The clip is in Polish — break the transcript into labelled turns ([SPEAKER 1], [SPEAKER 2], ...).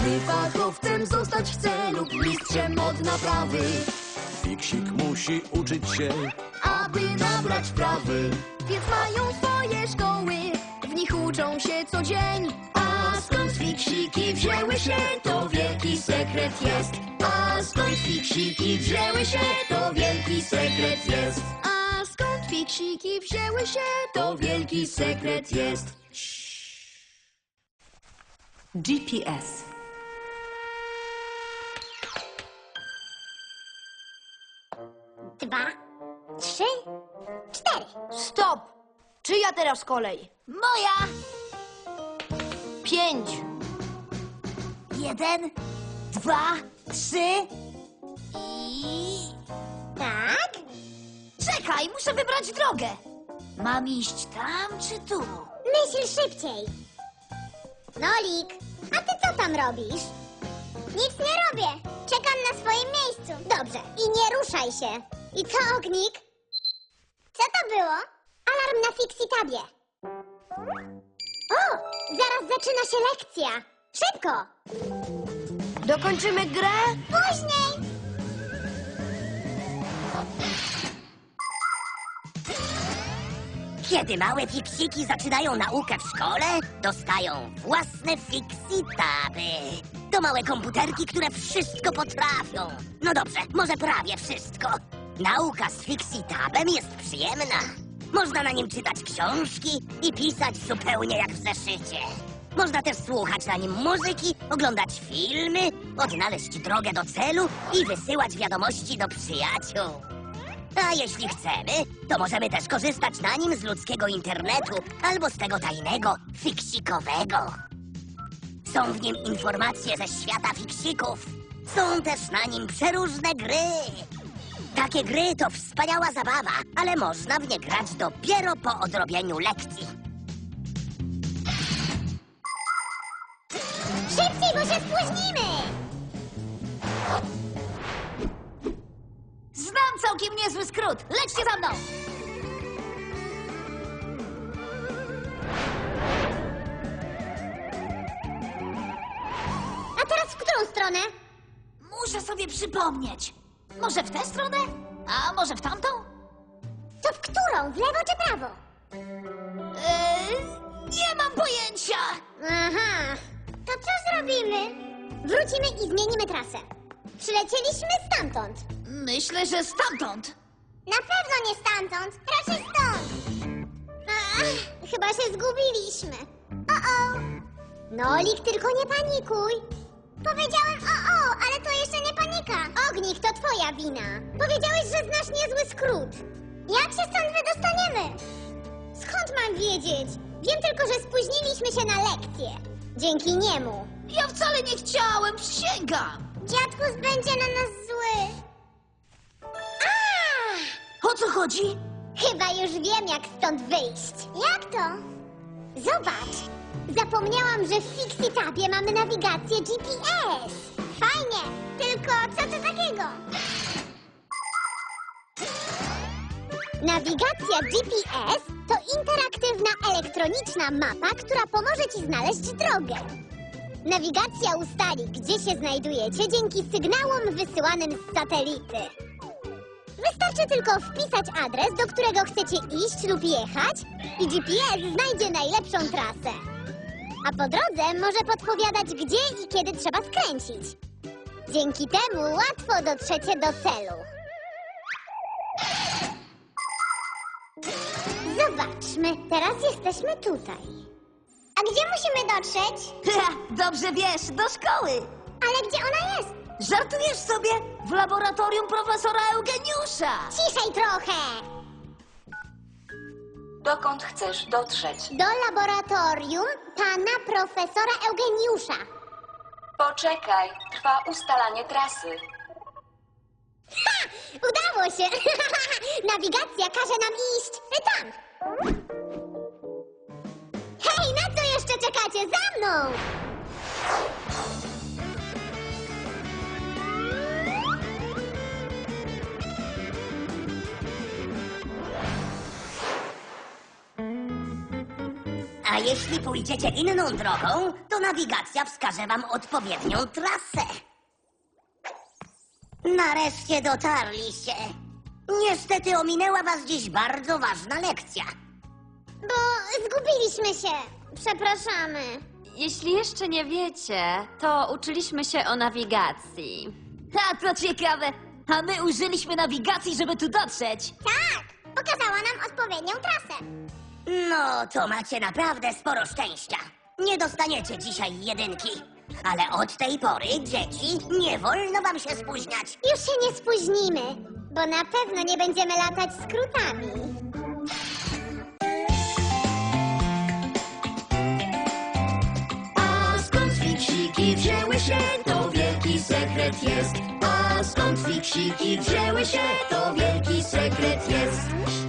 [SPEAKER 1] Każdy fachowcem zostać chce lub mistrzem od naprawy,
[SPEAKER 2] Fiksik musi uczyć się,
[SPEAKER 1] aby nabrać wprawy. Więc mają swoje szkoły, w nich uczą się co dzień. A skąd fiksiki wzięły się, to wielki sekret jest. A skąd fiksiki wzięły się, to wielki sekret jest. A skąd fiksiki wzięły się, to wielki sekret jest.
[SPEAKER 3] GPS.
[SPEAKER 1] Czyja teraz kolej?
[SPEAKER 4] Moja!
[SPEAKER 1] Pięć.
[SPEAKER 4] Jeden, dwa, trzy i... Tak? Czekaj, muszę wybrać drogę. Mam iść tam czy tu? Myśl szybciej. Nolik, a ty co tam robisz? Nic nie robię. Czekam na swoim miejscu. Dobrze, i nie ruszaj się. I co, Ognik? Co to było? Alarm na Fixitabie. O, zaraz zaczyna się lekcja. Szybko!
[SPEAKER 1] Dokończymy grę?
[SPEAKER 4] Później!
[SPEAKER 5] Kiedy małe fiksiki zaczynają naukę w szkole, dostają własne fiksitaby. To małe komputerki, które wszystko potrafią. No dobrze, może prawie wszystko. Nauka z fiksitabem jest przyjemna. Można na nim czytać książki i pisać zupełnie jak w zeszycie. Można też słuchać na nim muzyki, oglądać filmy, odnaleźć drogę do celu i wysyłać wiadomości do przyjaciół. A jeśli chcemy, to możemy też korzystać na nim z ludzkiego internetu albo z tego tajnego, fiksikowego. Są w nim informacje ze świata fiksików. Są też na nim przeróżne gry. Takie gry to wspaniała zabawa, ale można w nie grać dopiero po odrobieniu lekcji.
[SPEAKER 4] Szybciej, bo się spóźnimy! Znam całkiem niezły skrót. Lećcie za mną! A teraz w którą stronę? Muszę sobie przypomnieć. Może w tę stronę? A może w tamtą? To w którą? W lewo czy prawo? Eee, nie mam pojęcia. Aha. To co zrobimy? Wrócimy i zmienimy trasę. Przylecieliśmy stamtąd. Myślę, że stamtąd. Na pewno nie stamtąd, raczej stąd. Ach, chyba się zgubiliśmy. O-o. Nolik, tylko nie panikuj. Powiedziałem o-o, ale to jeszcze nie panika. Ognik, to twoja wina. Powiedziałeś, że znasz niezły skrót. Jak się stąd wydostaniemy? Skąd mam wiedzieć? Wiem tylko, że spóźniliśmy się na lekcję. Dzięki niemu. Ja wcale nie chciałem, przysięgam. Dziadkus będzie na nas zły. A! O co chodzi? Chyba już wiem, jak stąd wyjść. Jak to? Zobacz. Zapomniałam, że w Fixitabie mamy nawigację GPS. Fajnie, tylko co to takiego? Nawigacja GPS to interaktywna elektroniczna mapa, która pomoże Ci znaleźć drogę. Nawigacja ustali, gdzie się znajdujecie dzięki sygnałom wysyłanym z satelity. Wystarczy tylko wpisać adres, do którego chcecie iść lub jechać i GPS znajdzie najlepszą trasę. A po drodze może podpowiadać, gdzie i kiedy trzeba skręcić. Dzięki temu łatwo dotrzecie do celu. Teraz jesteśmy tutaj. A gdzie musimy dotrzeć?
[SPEAKER 6] Dobrze wiesz, do szkoły.
[SPEAKER 4] Ale gdzie ona jest?
[SPEAKER 6] Żartujesz sobie? W laboratorium profesora Eugeniusza.
[SPEAKER 4] Ciszej trochę!
[SPEAKER 3] Dokąd chcesz dotrzeć?
[SPEAKER 4] Do laboratorium pana profesora Eugeniusza.
[SPEAKER 3] Poczekaj, trwa ustalanie trasy.
[SPEAKER 4] Ha! Udało się! Nawigacja każe nam iść tam. Czekacie? Za mną!
[SPEAKER 5] A jeśli pójdziecie inną drogą, to nawigacja wskaże wam odpowiednią trasę. Nareszcie dotarliście. Niestety ominęła was dziś bardzo ważna lekcja.
[SPEAKER 4] Bo zgubiliśmy się. Przepraszamy.
[SPEAKER 7] Jeśli jeszcze nie wiecie, to uczyliśmy się o nawigacji.
[SPEAKER 6] Ha, to ciekawe. A my użyliśmy nawigacji, żeby tu dotrzeć.
[SPEAKER 4] Tak, pokazała nam odpowiednią trasę.
[SPEAKER 5] No, to macie naprawdę sporo szczęścia. Nie dostaniecie dzisiaj jedynki. Ale od tej pory, dzieci, nie wolno wam się spóźniać.
[SPEAKER 4] Już się nie spóźnimy, bo na pewno nie będziemy latać skrótami.
[SPEAKER 1] Się, to wielki sekret jest. A skąd fiksiki wzięły się, to wielki sekret jest.